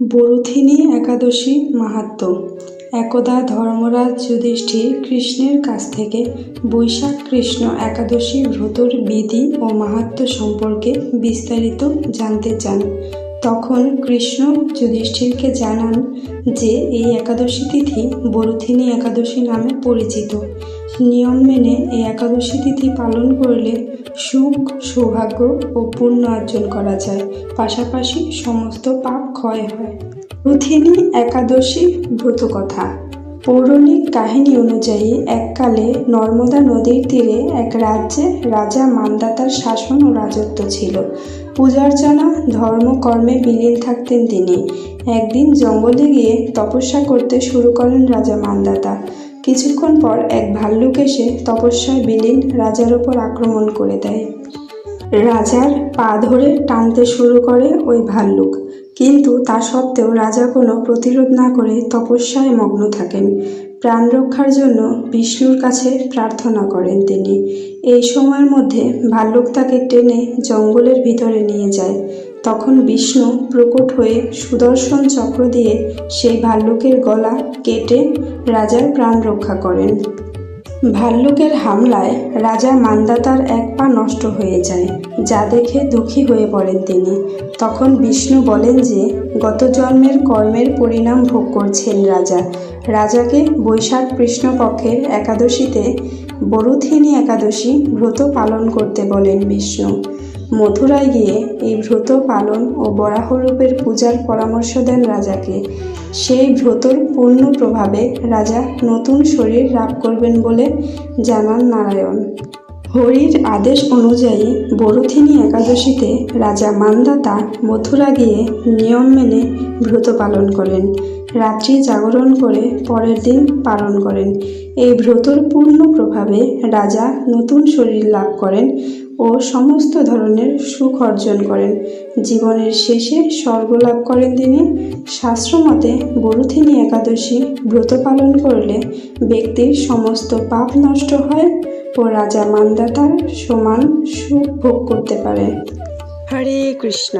বরুথিনী একাদশী মাহাত্ম। একদা ধর্মরাজ যুধিষ্ঠির কৃষ্ণের কাছ থেকে বৈশাখ কৃষ্ণ একাদশী ব্রতর বিধি ও মাহাত্ম সম্পর্কে বিস্তারিত জানতে চান। তখন কৃষ্ণ যুধিষ্ঠিরকে জানান যে এই একাদশী তিথি বরুথিনী একাদশী নামে পরিচিত। নিয়ম মেনে এই একাদশী তিথি পালন করলে সুখ, সৌভাগ্য ও পুণ্য অর্জন করা যায়। পাশাপাশি সমস্ত পাপ ক্ষয় হয়। রুথিনী একাদশী ব্রতকথা। পৌরাণিক কাহিনী অনুযায়ী এককালে নর্মদা নদীর তীরে এক রাজ্যে রাজা মান্দাতার শাসন ও রাজত্ব ছিল। পূজার্চনা, ধর্মকর্মে বিলীন থাকতেন তিনি। একদিন জঙ্গলে গিয়ে তপস্যা করতে শুরু করেন রাজা মান্দাতা। কিছুক্ষণ পর এক ভাল্লুক এসে তপস্যায় বিলীন রাজার ওপর আক্রমণ করে দেয়। রাজার পা ধরে টানতে শুরু করে ওই ভাল্লুক। কিন্তু তা সত্ত্বেও রাজা কোনো প্রতিরোধ না করে তপস্যায় মগ্ন থাকেন। প্রাণ রক্ষার জন্য বিষ্ণুর কাছে প্রার্থনা করেন তিনি। এই সময়ের মধ্যে ভাল্লুক তাকে টেনে জঙ্গলের ভিতরে নিয়ে যায়। তখন বিষ্ণু প্রকট হয়ে সুদর্শন চক্র দিয়ে সেই ভাল্লুকের গলা কেটে রাজার প্রাণ রক্ষা করেন। ভাল্লুকের হামলায় রাজা মান্দাতার এক পা নষ্ট হয়ে যায়, যা দেখে দুঃখী হয়ে পড়েন তিনি। তখন বিষ্ণু বলেন যে, গত জন্মের কর্মের পরিণাম ভোগ করছেন রাজা। রাজাকে বৈশাখ কৃষ্ণপক্ষের একাদশীতে বরুথিনী একাদশী ব্রত পালন করতে বলেন বিষ্ণু। মথুরায় গিয়ে এই ব্রত পালন ও বরাহরূপের পূজার পরামর্শ দেন রাজাকে। সেই ব্রতর পূর্ণ প্রভাবে রাজা নতুন শরীর লাভ করবেন বলে জানান নারায়ণ। হরির আদেশ অনুযায়ী বরুথিনী একাদশীতে রাজা মান্দাতা মথুরা গিয়ে নিয়ম মেনে ব্রত পালন করেন, রাত্রি জাগরণ করে পরের দিন পালন করেন। এই ব্রতর পূর্ণ প্রভাবে রাজা নতুন শরীর লাভ করেন ও সমস্ত ধরনের সুখ অর্জন করেন। জীবনের শেষে স্বর্গ লাভ করেন তিনি। শাস্ত্রমতে বরুথিনী একাদশী ব্রত পালন করলে ব্যক্তির সমস্ত পাপ নষ্ট হয় ও রাজা মান্দাতার সমান সুখ ভোগ করতে পারে। হরে কৃষ্ণ।